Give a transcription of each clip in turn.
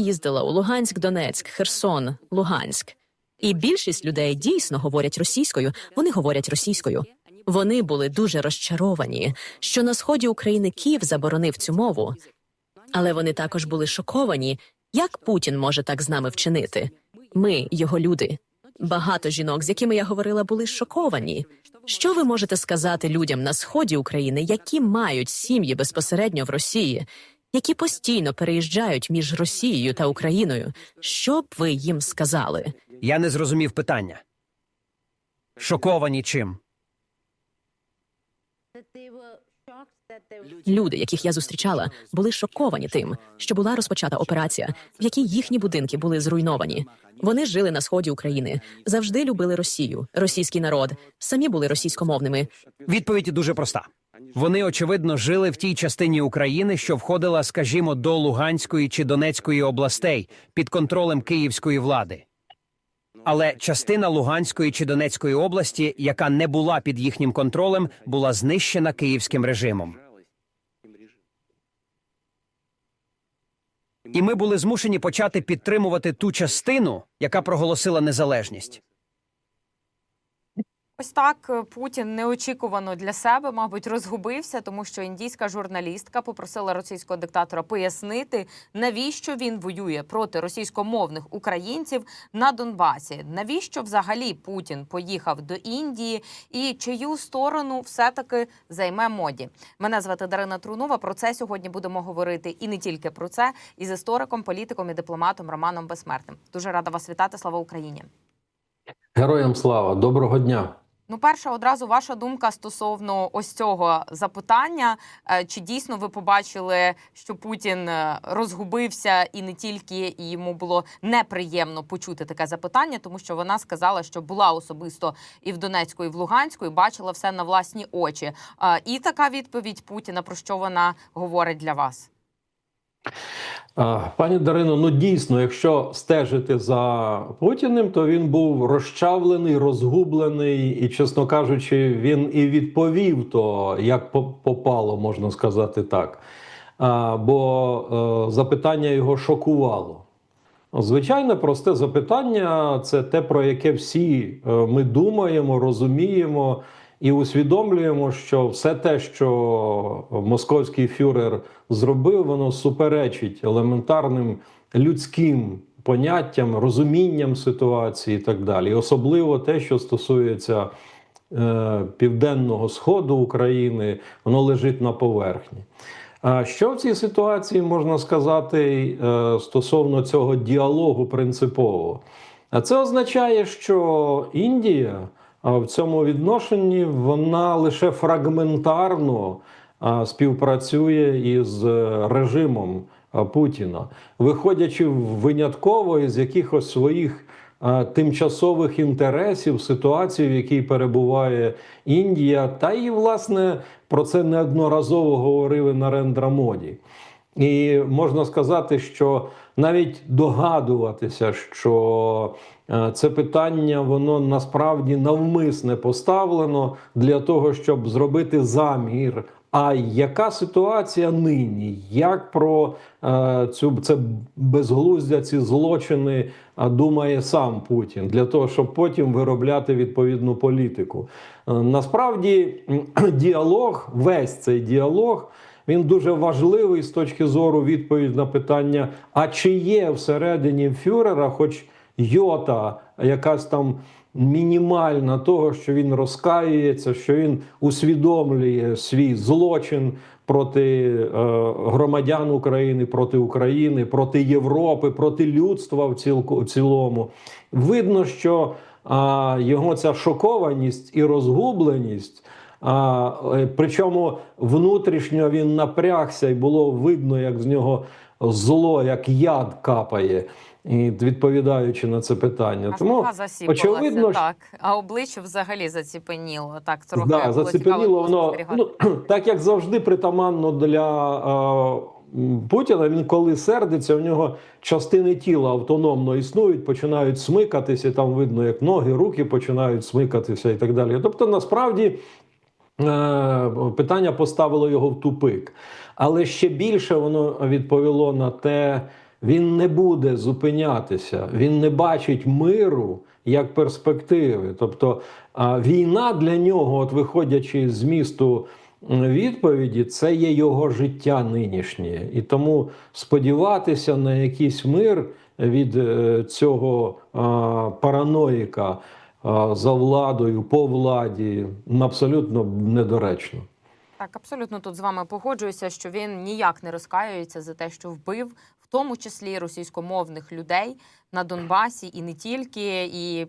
їздила у Луганськ, Донецьк, Херсон, Луганськ. І більшість людей дійсно говорять російською. Вони говорять російською. Вони були дуже розчаровані, що на сході України Київ заборонив цю мову. Але вони також були шоковані, як Путін може так з нами вчинити. Ми, його люди. Багато жінок, з якими я говорила, були шоковані. Що ви можете сказати людям на сході України, які мають сім'ї безпосередньо в Росії, які постійно переїжджають між Росією та Україною? Що б ви їм сказали? Я не зрозумів питання. Шоковані чим? Люди, яких я зустрічала, були шоковані тим, що була розпочата операція, в якій їхні будинки були зруйновані. Вони жили на сході України, завжди любили Росію, російський народ, самі були російськомовними. Відповідь дуже проста. Вони, очевидно, жили в тій частині України, що входила, скажімо, до Луганської чи Донецької областей під контролем київської влади. Але частина Луганської чи Донецької області, яка не була під їхнім контролем, була знищена київським режимом. І ми були змушені почати підтримувати ту частину, яка проголосила незалежність. Ось так е, Путін неочікувано для себе, мабуть, розгубився, тому що індійська журналістка попросила російського диктатора пояснити, навіщо він воює проти російськомовних українців на Донбасі. Навіщо взагалі Путін поїхав до Індії і чию сторону все-таки займе моді? Мене звати Дарина Трунова. Про це сьогодні будемо говорити і не тільки про це, із істориком, політиком і дипломатом Романом Безсмертним. Дуже рада вас вітати. Слава Україні! Героям слава, доброго дня. Ну, перша одразу ваша думка стосовно ось цього запитання. Е, Чи дійсно ви побачили, що Путін е, розгубився і не тільки і йому було неприємно почути таке запитання, тому що вона сказала, що була особисто і в Донецьку, і в Луганську, і бачила все на власні очі. Е, І така відповідь Путіна про що вона говорить для вас? Пані Дарино, ну дійсно, якщо стежити за Путіним, то він був розчавлений, розгублений, і, чесно кажучи, він і відповів то, як попало, можна сказати так. Бо е, запитання його шокувало. Звичайно, просте запитання це те, про яке всі е, ми думаємо, розуміємо і усвідомлюємо, що все те, що московський фюрер зробив, воно суперечить елементарним людським поняттям, розумінням ситуації і так далі. Особливо те, що стосується е, південного сходу України, воно лежить на поверхні. А що в цій ситуації можна сказати е, стосовно цього діалогу принципового? А це означає, що Індія в цьому відношенні вона лише фрагментарно співпрацює із е, режимом Путіна, виходячи винятково із якихось своїх тимчасових інтересів, ситуації, в якій перебуває Індія, та і власне про це неодноразово говорив і Нарендра Моді. І можна сказати, що навіть догадуватися, що це питання воно насправді навмисне поставлено для того, щоб зробити замір. А яка ситуація нині? Як про е, цю це безглуздя, ці злочини е, думає сам Путін для того, щоб потім виробляти відповідну політику? Е, насправді діалог, весь цей діалог. Він дуже важливий з точки зору відповіді на питання: а чи є всередині фюрера, хоч йота, якась там мінімальна того, що він розкаюється, що він усвідомлює свій злочин проти е, громадян України, проти України, проти Європи, проти людства в, цілому. Видно, що його ця шокованість і розгубленість. А, е, причому внутрішньо він напрягся, і було видно, як з нього зло, як яд капає, і відповідаючи на це питання. Аж Тому очевидно, так, а обличчя взагалі заціпеніло. Так, трохи да, цікаво воно. Ну, так як завжди притаманно для е, Путіна, він коли сердиться, у нього частини тіла автономно існують, починають смикатися, там видно, як ноги, руки починають смикатися і так далі. Тобто, насправді. Е, Питання поставило його в тупик, але ще більше воно відповіло на те, він не буде зупинятися, він не бачить миру як перспективи. Тобто війна для нього, от виходячи з місту відповіді, це є його життя нинішнє. І тому сподіватися на якийсь мир від е, цього параноїка за владою, по владі, абсолютно недоречно. Так, абсолютно тут з вами погоджуюся, що він ніяк не розкаюється за те, що вбив, в тому числі російськомовних людей на Донбасі і не тільки. І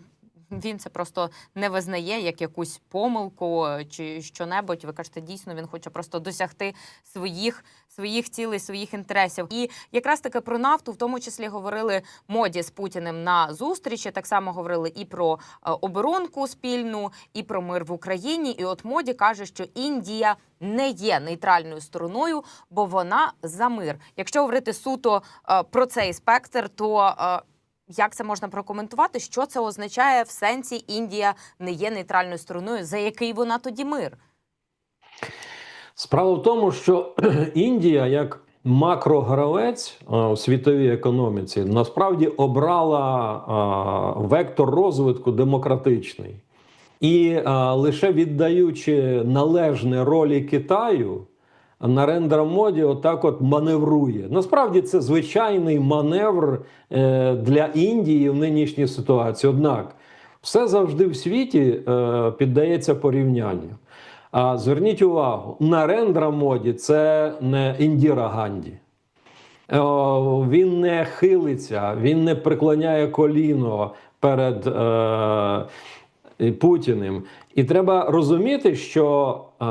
він це просто не визнає як якусь помилку чи що-небудь. Ви кажете, дійсно він хоче просто досягти своїх своїх цілей, своїх інтересів. І якраз таки про нафту, в тому числі говорили моді з Путіним на зустрічі. Так само говорили і про е, оборонку спільну, і про мир в Україні. І от моді каже, що Індія не є нейтральною стороною, бо вона за мир. Якщо говорити суто е, про цей спектр, то е, як це можна прокоментувати? Що це означає в сенсі Індія не є нейтральною стороною? За який вона тоді мир? Справа в тому, що Індія як макрогравець у світовій економіці насправді обрала вектор розвитку демократичний. І а, лише віддаючи належне ролі Китаю, Нарендра Моді отак от маневрує. Насправді це звичайний маневр е, для Індії в нинішній ситуації. Однак все завжди в світі е, піддається порівнянню. А зверніть увагу, Нарендра Моді це не Індіра Ганді. Він не хилиться, він не преклоняє коліно перед е, Путіним. І треба розуміти, що е,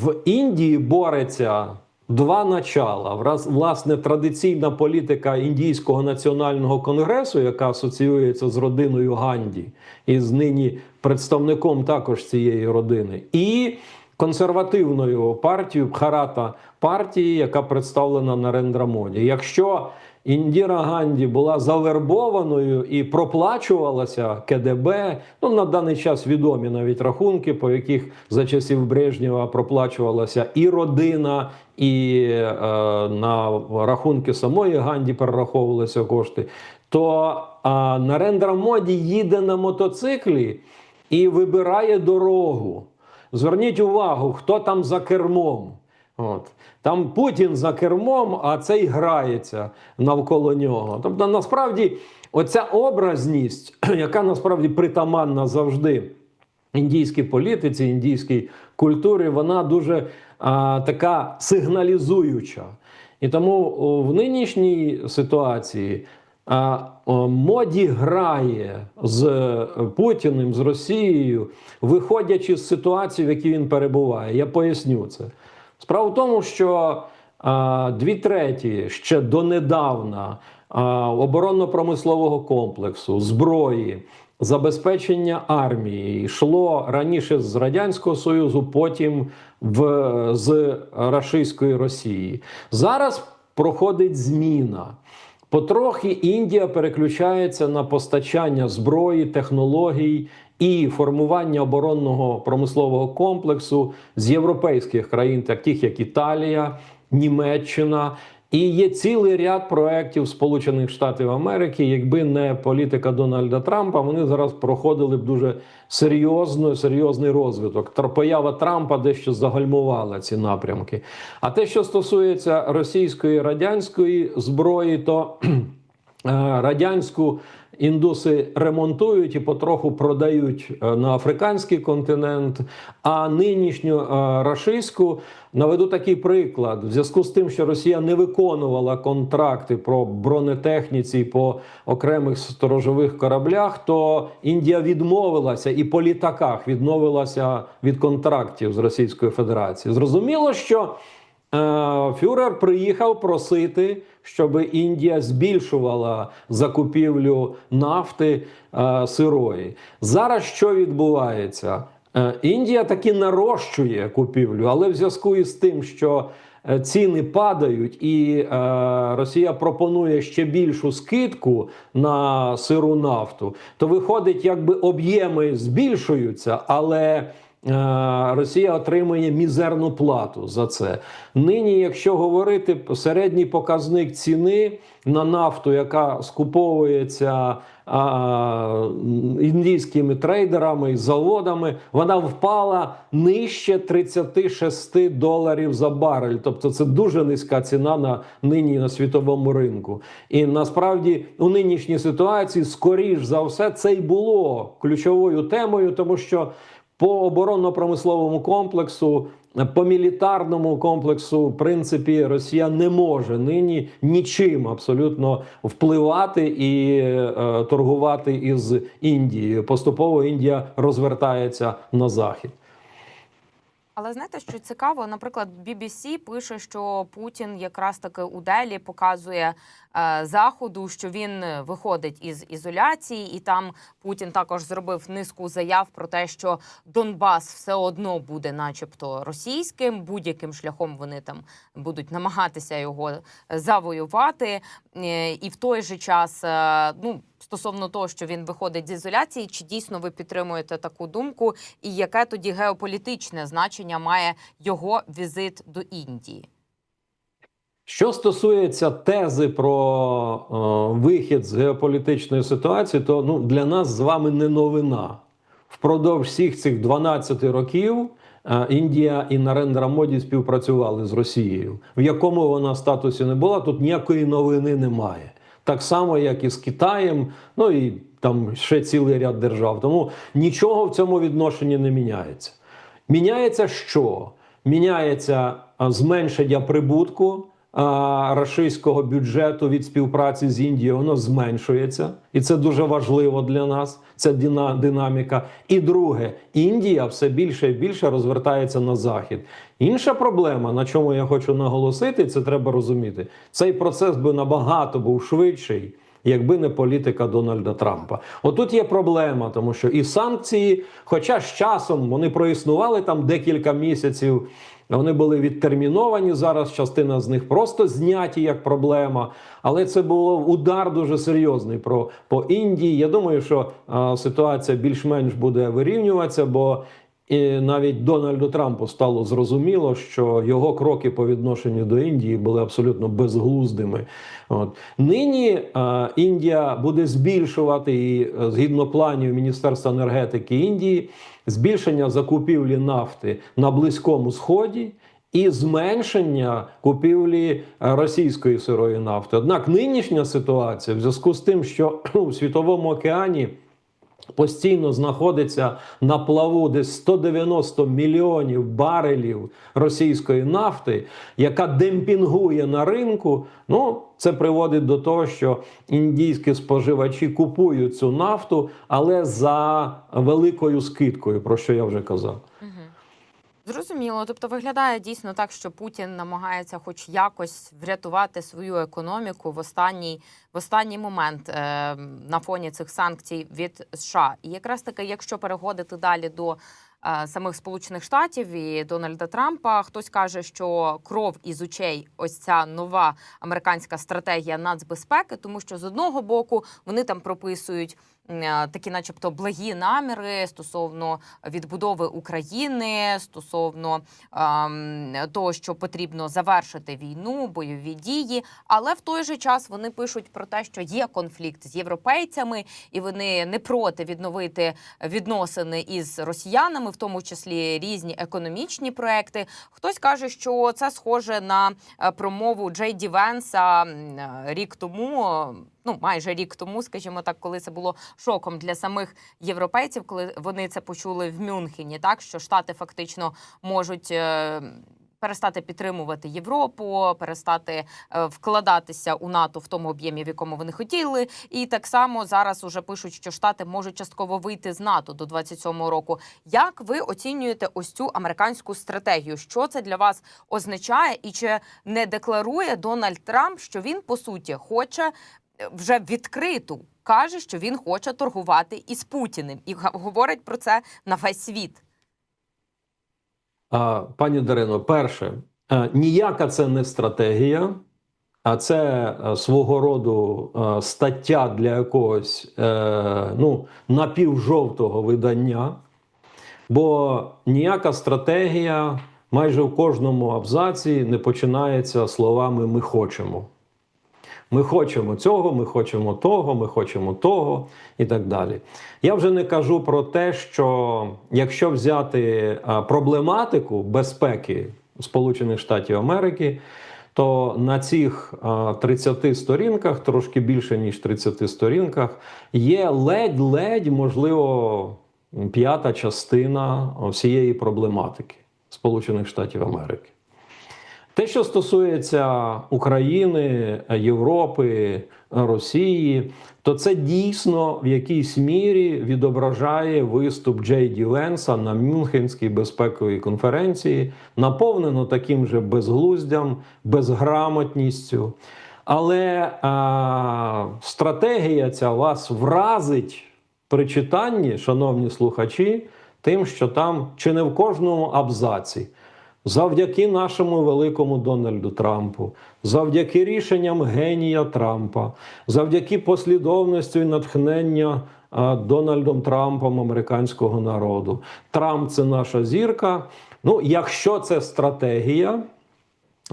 в Індії бореться два начала. Власне, традиційна політика індійського національного конгресу, яка асоціюється з родиною Ганді, і з нині представником також цієї родини, і консервативною партією Бхарата партії, яка представлена на Рендрамоді. Якщо Індіра Ганді була завербованою і проплачувалася КДБ. Ну на даний час відомі навіть рахунки, по яких за часів Брежнєва проплачувалася і родина, і е, на рахунки самої Ганді перераховувалися кошти. То е, Нарендра Моді їде на мотоциклі і вибирає дорогу. Зверніть увагу, хто там за кермом. От. Там Путін за кермом, а цей грається навколо нього. Тобто, насправді, оця образність, яка насправді притаманна завжди індійській політиці, індійській культурі, вона дуже а, така сигналізуюча. І тому в нинішній ситуації а, моді грає з е, Путіним, з Росією, виходячи з ситуації, в якій він перебуває. Я поясню це. Справа в тому, що а, дві треті ще донедавна оборонно-промислового комплексу, зброї, забезпечення армії йшло раніше з Радянського Союзу, потім в, з Рашистської Росії. Зараз проходить зміна. Потрохи Індія переключається на постачання зброї, технологій і формування оборонного промислового комплексу з європейських країн, таких як Італія, Німеччина. І є цілий ряд проєктів Сполучених Штатів Америки. Якби не політика Дональда Трампа, вони зараз проходили б дуже серйозно, серйозний розвиток. Поява Трампа дещо загальмувала ці напрямки. А те, що стосується російської радянської зброї, то радянську індуси ремонтують і потроху продають е, на африканський континент. А нинішню е, рашистську наведу такий приклад: в зв'язку з тим, що Росія не виконувала контракти про бронетехніці по окремих сторожових кораблях, то Індія відмовилася і по літаках відмовилася від контрактів з Російською Федерацією. Зрозуміло, що Е, Фюрер приїхав просити, щоб Індія збільшувала закупівлю нафти е, сирої. Зараз що відбувається? Е, Індія таки нарощує купівлю, але в зв'язку із тим, що е, ціни падають, і е, Росія пропонує ще більшу скидку на сиру нафту, то виходить, якби об'єми збільшуються, але Росія отримує мізерну плату за це. Нині, якщо говорити середній показник ціни на нафту, яка скуповується а, індійськими трейдерами і заводами, вона впала нижче 36 доларів за барель. Тобто це дуже низька ціна на нині на світовому ринку. І насправді у нинішній ситуації, скоріш за все, це й було ключовою темою, тому що по оборонно-промисловому комплексу. По мілітарному комплексу, в принципі, Росія не може нині нічим абсолютно впливати і е, торгувати із Індією. Поступово Індія розвертається на захід. Але знаєте, що цікаво, наприклад, BBC пише, що Путін якраз таки у Делі показує заходу, що він виходить із ізоляції, і там Путін також зробив низку заяв про те, що Донбас все одно буде, начебто, російським. Будь-яким шляхом вони там будуть намагатися його завоювати. Е, і в той же час, е, ну стосовно того, що він виходить з ізоляції, чи дійсно ви підтримуєте таку думку, і яке тоді геополітичне значення має його візит до Індії? Що стосується тези про е, вихід з геополітичної ситуації, то ну, для нас з вами не новина. Впродовж всіх цих 12 років е, Індія і Нарендра Моді співпрацювали з Росією. В якому вона статусі не була, тут ніякої новини немає. Так само, як і з Китаєм, ну і там ще цілий ряд держав. Тому нічого в цьому відношенні не міняється. Міняється що? Міняється зменшення прибутку рашистського бюджету від співпраці з Індією, воно зменшується, і це дуже важливо для нас. Ця дина- динаміка. І друге, Індія все більше і більше розвертається на захід. Інша проблема, на чому я хочу наголосити, це треба розуміти. Цей процес би набагато був швидший. Якби не політика Дональда Трампа, отут є проблема, тому що і санкції, хоча з часом вони проіснували там декілька місяців, вони були відтерміновані. Зараз частина з них просто зняті як проблема. Але це було удар дуже серйозний про по Індії. Я думаю, що а, ситуація більш-менш буде вирівнюватися, бо і навіть Дональду Трампу стало зрозуміло, що його кроки по відношенню до Індії були абсолютно безглуздими. От нині е, Індія буде збільшувати і е, згідно планів Міністерства енергетики Індії збільшення закупівлі нафти на Близькому Сході. І зменшення купівлі е, російської сирої нафти. Однак нинішня ситуація в зв'язку з тим, що у світовому океані постійно знаходиться на плаву десь 190 мільйонів барелів російської нафти, яка демпінгує на ринку. Ну це приводить до того, що індійські споживачі купують цю нафту, але за великою скидкою, про що я вже казав. Зрозуміло, тобто виглядає дійсно так, що Путін намагається, хоч якось, врятувати свою економіку в останній в останній момент е, на фоні цих санкцій від США. І якраз таки, якщо переходити далі до самих Сполучених Штатів і Дональда Трампа, хтось каже, що кров із очей, ось ця нова американська стратегія нацбезпеки, тому що з одного боку вони там прописують. е, Такі, начебто, благі наміри стосовно відбудови України, стосовно ем, того, що потрібно завершити війну, бойові дії. Але в той же час вони пишуть про те, що є конфлікт з європейцями, і вони не проти відновити відносини із росіянами, в тому числі різні економічні проекти. Хтось каже, що це схоже на е, промову Джей Ді Венса е, рік тому. Ну, майже рік тому, скажімо так, коли це було шоком для самих європейців, коли вони це почули в Мюнхені, так що штати фактично можуть. Перестати підтримувати Європу, перестати е, вкладатися у НАТО в тому об'ємі, в якому вони хотіли, і так само зараз уже пишуть, що штати можуть частково вийти з НАТО до 27-го року. Як ви оцінюєте ось цю американську стратегію? Що це для вас означає, і чи не декларує Дональд Трамп, що він по суті хоче е, вже відкриту каже, що він хоче торгувати із Путіним, і говорить про це на весь світ. Пані Дарино, перше, е, ніяка це не стратегія, а це е, свого роду е, стаття для якогось ну, напівжовтого видання. Бо ніяка стратегія майже в кожному абзаці не починається словами ми хочемо. Ми хочемо цього, ми хочемо того, ми хочемо того і так далі. Я вже не кажу про те, що якщо взяти проблематику безпеки Сполучених Штатів Америки, то на цих а, 30 сторінках, трошки більше ніж 30 сторінках, є ледь-ледь, можливо, п'ята частина всієї проблематики Сполучених Штатів Америки. Те, що стосується України, Європи, Росії, то це дійсно в якійсь мірі відображає виступ Джей Ді Венса на Мюнхенській безпековій конференції, наповнено таким же безглуздям, безграмотністю. Але а, стратегія ця вас вразить при читанні, шановні слухачі, тим, що там чи не в кожному абзаці. Завдяки нашому великому Дональду Трампу, завдяки рішенням генія Трампа, завдяки послідовності і натхнення Дональдом Трампом американського народу. Трамп це наша зірка. Ну, якщо це стратегія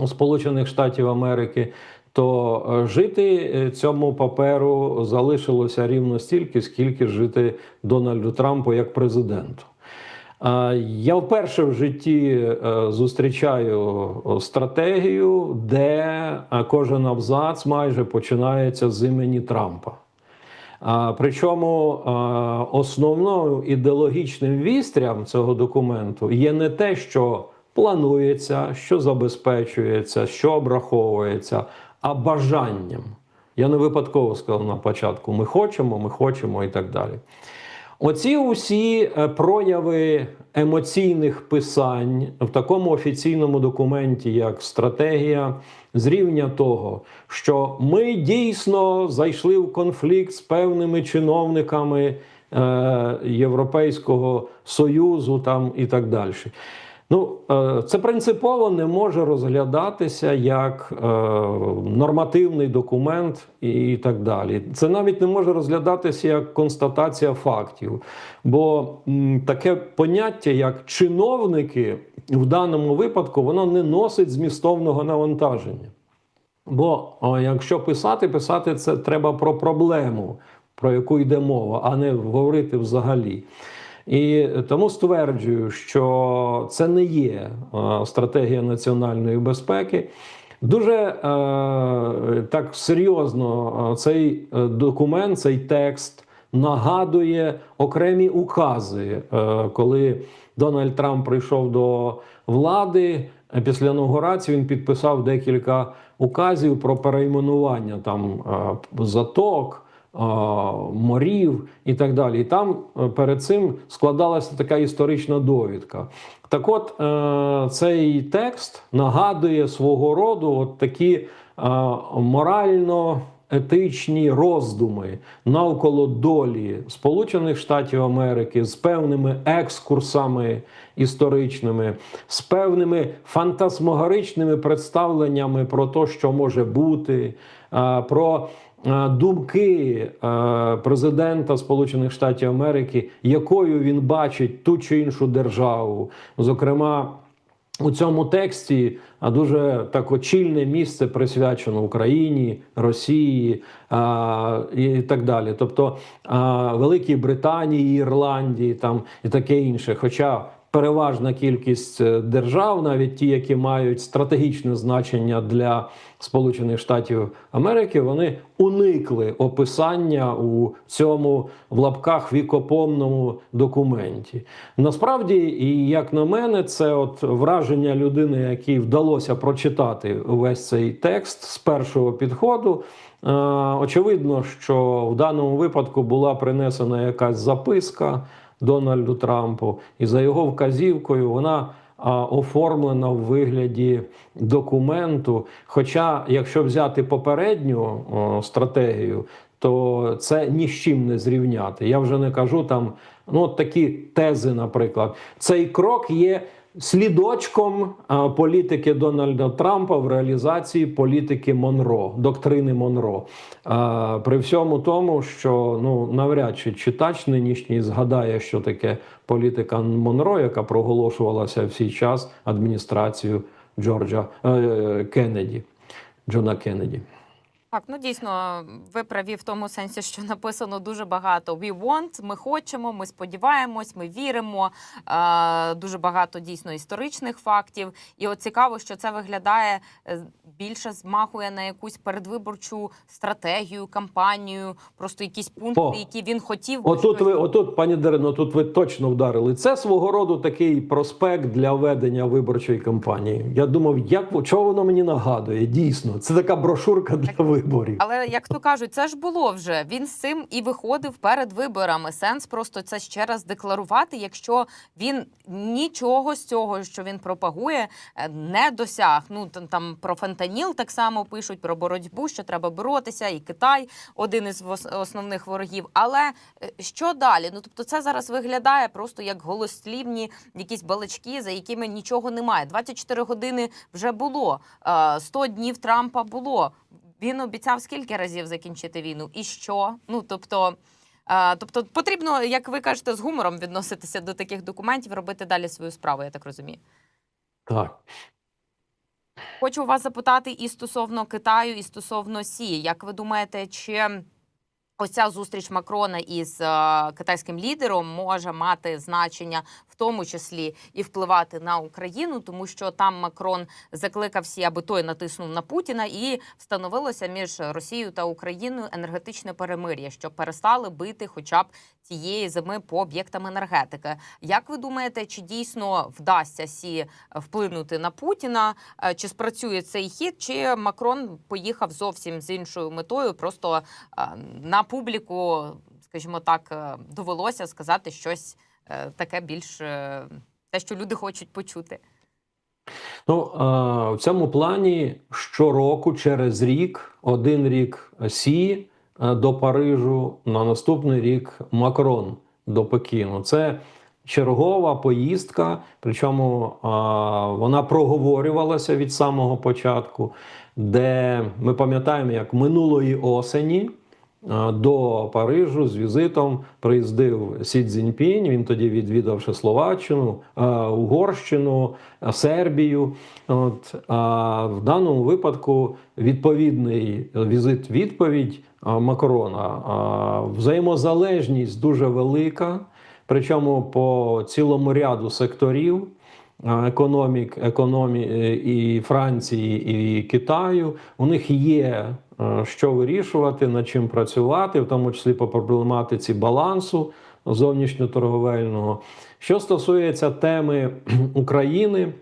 Сполучених Штатів Америки, то е, жити е, цьому паперу залишилося рівно стільки, скільки жити Дональду Трампу як президенту. Я вперше в житті е, зустрічаю стратегію, де е, кожен абзац майже починається з імені Трампа. Причому е, основною ідеологічним вістрям цього документу є не те, що планується, що забезпечується, що обраховується, а бажанням. Я не випадково сказав на початку: ми хочемо, ми хочемо і так далі. Оці усі е, прояви емоційних писань в такому офіційному документі, як стратегія, з рівня того, що ми дійсно зайшли в конфлікт з певними чиновниками е, Європейського Союзу там і так далі. Ну, е, це принципово не може розглядатися як е, нормативний документ і так далі. Це навіть не може розглядатися як констатація фактів, бо таке поняття, як чиновники, в даному випадку, воно не носить змістовного навантаження. Бо якщо писати, писати це треба про проблему, про яку йде мова, а не говорити взагалі. І тому стверджую, що це не є е, стратегія національної безпеки. Дуже е, так серйозно е, цей е, документ, цей текст нагадує окремі укази, е, коли Дональд Трамп прийшов до влади. Після інаугурації він підписав декілька указів про перейменування там заток, морів і так далі. І там е, перед цим складалася така історична довідка. Так от е, цей текст нагадує свого роду от такі е, морально. Етичні роздуми навколо долі Сполучених Штатів Америки з певними екскурсами історичними, з певними фантасмогоричними представленнями про те, що може бути, про думки е, президента Сполучених Штатів Америки, якою він бачить ту чи іншу державу, зокрема. У цьому тексті а, дуже так очільне місце присвячено Україні, Росії а, і так далі. Тобто а, Великій Британії, Ірландії там і таке інше. Хоча переважна кількість е, держав, навіть ті, які мають стратегічне значення для Сполучених Штатів Америки, вони уникли описання у цьому в лапках вікопомному документі. Насправді, і як на мене, це от враження людини, якій вдалося прочитати весь цей текст з першого підходу. Е, Очевидно, що в даному випадку була принесена якась записка Дональду Трампу, і за його вказівкою вона оформлена в вигляді документу. Хоча, якщо взяти попередню стратегію, то це ні з чим не зрівняти. Я вже не кажу там, ну от такі тези, наприклад, цей крок є слідочком політики Дональда Трампа в реалізації політики Монро, доктрини Монро. А, При всьому тому, що ну навряд чи читач нинішній згадає, що таке політика Монро, яка проголошувалася в свій час адміністрацією Джорджа е, Кеннеді, Джона Кеннеді. Так, ну дійсно, ви праві в тому сенсі, що написано дуже багато. We want, ми хочемо, ми сподіваємось, ми віримо. Е, дуже багато дійсно історичних фактів. І от цікаво, що це виглядає е, більше змахує на якусь передвиборчу стратегію, кампанію, просто якісь пункти, О, які він хотів Отут щось- ви, отут, пані Дарино, тут ви точно вдарили. Це свого роду такий проспект для ведення виборчої кампанії. Я думав, як чого воно мені нагадує? Дійсно, це така брошурка для виборів. Але як то кажуть, це ж було вже. Він з цим і виходив перед виборами. Сенс просто це ще раз декларувати, якщо він нічого з цього, що він пропагує, е, не досяг. Ну там, про фентаніл так само пишуть про боротьбу, що треба боротися, і Китай один із основних ворогів. Але е, що далі? Ну тобто, це зараз виглядає просто як голослівні якісь балачки, за якими нічого немає. 24 години вже було, е, 100 днів Трампа було. Він обіцяв скільки разів закінчити війну, і що? Ну тобто, тобто потрібно, як ви кажете, з гумором відноситися до таких документів, робити далі свою справу. Я так розумію. Так. Хочу вас запитати і стосовно Китаю, і стосовно Сі. Як ви думаєте, чи ось ця зустріч Макрона із китайським лідером може мати значення в тому числі і впливати на Україну, тому що там Макрон закликав всі, аби той натиснув на Путіна, і встановилося між Росією та Україною енергетичне перемир'я, щоб перестали бити, хоча б цієї зими по об'єктам енергетики. Як ви думаєте, чи дійсно вдасться сі вплинути на Путіна? Е, Чи спрацює цей хід, чи Макрон поїхав зовсім з іншою метою? Просто е, на публіку, скажімо так, е, довелося сказати щось таке більш е, те, що люди хочуть почути. Ну е, в цьому плані щороку, через рік, один рік Сі е, до Парижу, на наступний рік Макрон до Пекіну. Це чергова поїздка, причому е, вона проговорювалася від самого початку, де ми пам'ятаємо, як минулої осені. До Парижу з візитом приїздив Сі Цзіньпінь. Він тоді відвідавши Словаччину, Угорщину, Сербію. От а в даному випадку відповідний візит відповідь Макрона. Взаємозалежність дуже велика, причому по цілому ряду секторів. Економік, економі і Франції, і Китаю у них є що вирішувати, над чим працювати, в тому числі по проблематиці балансу зовнішньоторговельного. Що стосується теми України,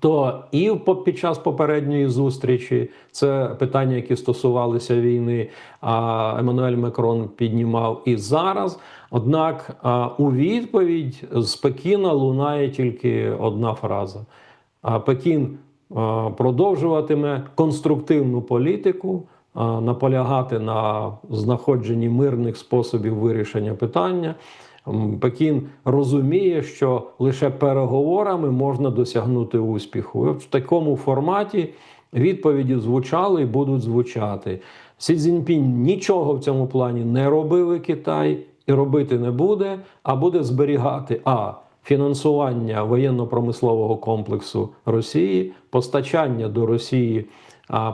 то і під час попередньої зустрічі це питання, які стосувалися війни, а Еммануель Макрон піднімав і зараз. Однак у відповідь з Пекіна лунає тільки одна фраза: Пекін продовжуватиме конструктивну політику, наполягати на знаходженні мирних способів вирішення питання. Пекін розуміє, що лише переговорами можна досягнути успіху. І в такому форматі відповіді звучали і будуть звучати. Сі Цзіньпінь нічого в цьому плані не робив і Китай і робити не буде, а буде зберігати а фінансування воєнно-промислового комплексу Росії, постачання до Росії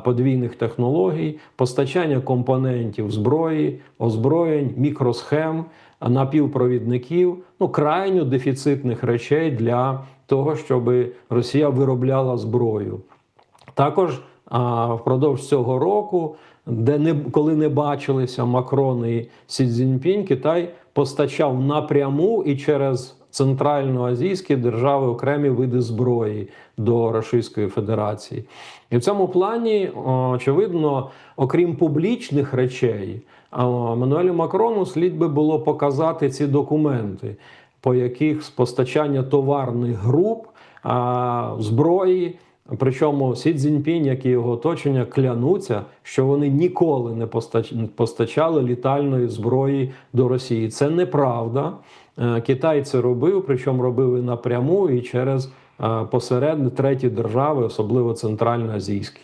подвійних технологій, постачання компонентів зброї, озброєнь, мікросхем, напівпровідників, ну крайньо дефіцитних речей для того, щоб Росія виробляла зброю. Також а, впродовж цього року, де не коли не бачилися Макрон і Сі Цзіньпінь, Китай постачав напряму і через центральноазійські держави окремі види зброї до Російської Федерації. І в цьому плані, очевидно, окрім публічних речей, Мануелю Макрону слід би було показати ці документи, по яких з постачання товарних груп зброї. Причому Сі Цзіньпінь, як і його оточення, клянуться, що вони ніколи не постач- постачали літальної зброї до Росії. Це неправда. Е, Китай це робив, причому робив і напряму, і через е, посередні треті держави, особливо центральноазійські.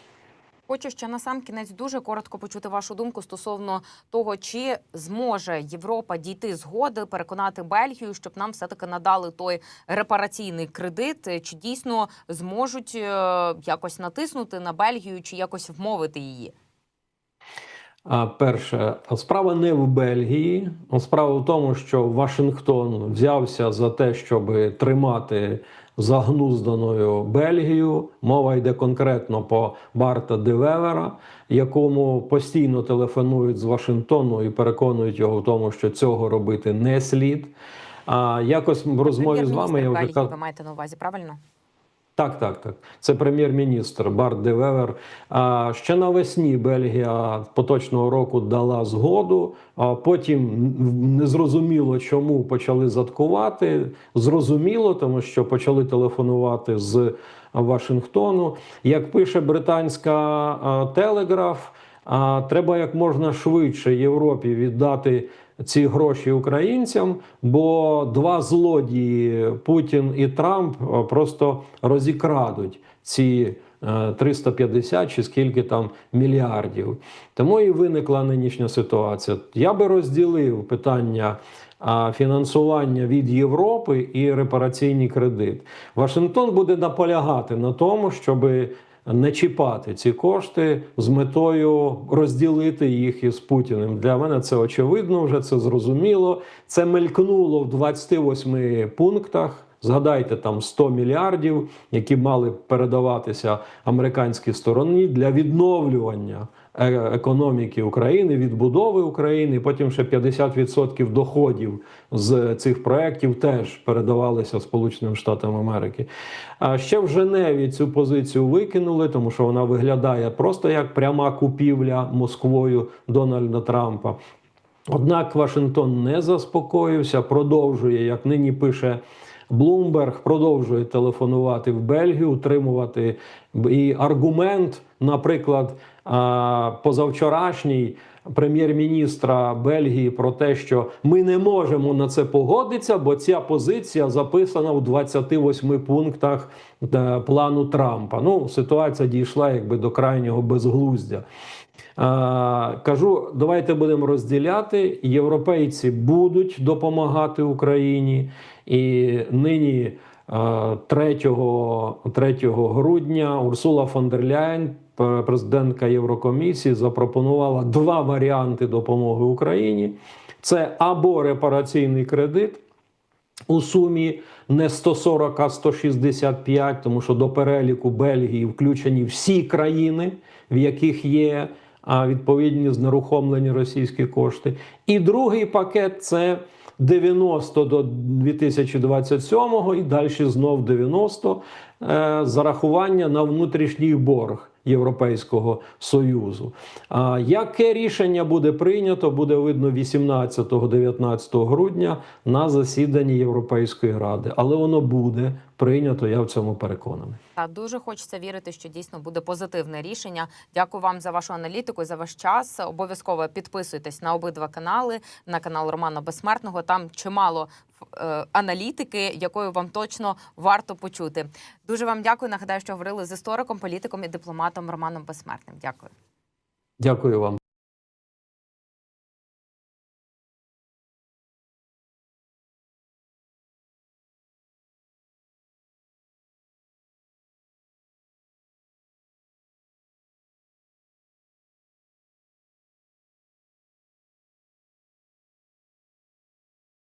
Хочу ще на сам кінець дуже коротко почути вашу думку стосовно того, чи зможе Європа дійти згоди, переконати Бельгію, щоб нам все таки надали той репараційний кредит, чи дійсно зможуть е, якось натиснути на Бельгію, чи якось вмовити її. А перше, справа не в Бельгії. Справа в тому, що Вашингтон взявся за те, щоб тримати загнузданою Бельгію. Мова йде конкретно по Барта Девевера, якому постійно телефонують з Вашингтону і переконують його в тому, що цього робити не слід. А якось в розмові з вами я вже Бельгії, ви маєте на увазі, правильно? Так, так, так. Це прем'єр-міністр Барт де Вевер. А ще навесні Бельгія поточного року дала згоду. А потім незрозуміло, чому почали заткувати. Зрозуміло, тому що почали телефонувати з Вашингтону. Як пише британська телеграф, треба як можна швидше Європі віддати ці гроші українцям, бо два злодії Путін і Трамп просто розікрадуть ці. е, 350 чи скільки там мільярдів. Тому і виникла нинішня ситуація. Я би розділив питання фінансування від Європи і репараційний кредит. Вашингтон буде наполягати на тому, щоб не чіпати ці кошти з метою розділити їх із Путіним. Для мене це очевидно, вже це зрозуміло. Це мелькнуло в 28 пунктах. Згадайте там 100 мільярдів, які мали передаватися американській стороні для відновлювання економіки України, відбудови України. Потім ще 50% доходів з цих проєктів теж передавалися Сполученим Штатам Америки. А ще в Женеві цю позицію викинули, тому що вона виглядає просто як пряма купівля Москвою Дональда Трампа. Однак Вашингтон не заспокоївся, продовжує, як нині пише Блумберг, продовжує телефонувати в Бельгію, утримувати і аргумент, наприклад, позавчорашній прем'єр-міністра Бельгії про те, що ми не можемо на це погодитися, бо ця позиція записана в 28 пунктах е, плану Трампа. Ну, ситуація дійшла якби до крайнього безглуздя. Кажу, давайте будемо розділяти. Європейці будуть допомагати Україні, і нині. А, 3, 3 грудня Урсула фон дер Ляєн, пр- президентка Єврокомісії, запропонувала два варіанти допомоги Україні: це або репараційний кредит, у сумі не 140, а 165, тому що до переліку Бельгії включені всі країни, в яких є відповідні знерухомлені російські кошти. І другий пакет це 90 до 2027 і далі знов 90 е, зарахування на внутрішній борг. Європейського союзу. Яке рішення буде прийнято, буде видно 18-19 грудня на засіданні Європейської ради, але воно буде прийнято. Я в цьому переконаний. Та дуже хочеться вірити, що дійсно буде позитивне рішення. Дякую вам за вашу аналітику і за ваш час. Обов'язково підписуйтесь на обидва канали, на канал Романа Безсмертного. Там чимало е, аналітики, якою вам точно варто почути. Дуже вам дякую. Нагадаю, що говорили з істориком, політиком і дипломатом Романом Безсмертним. Дякую. Дякую вам.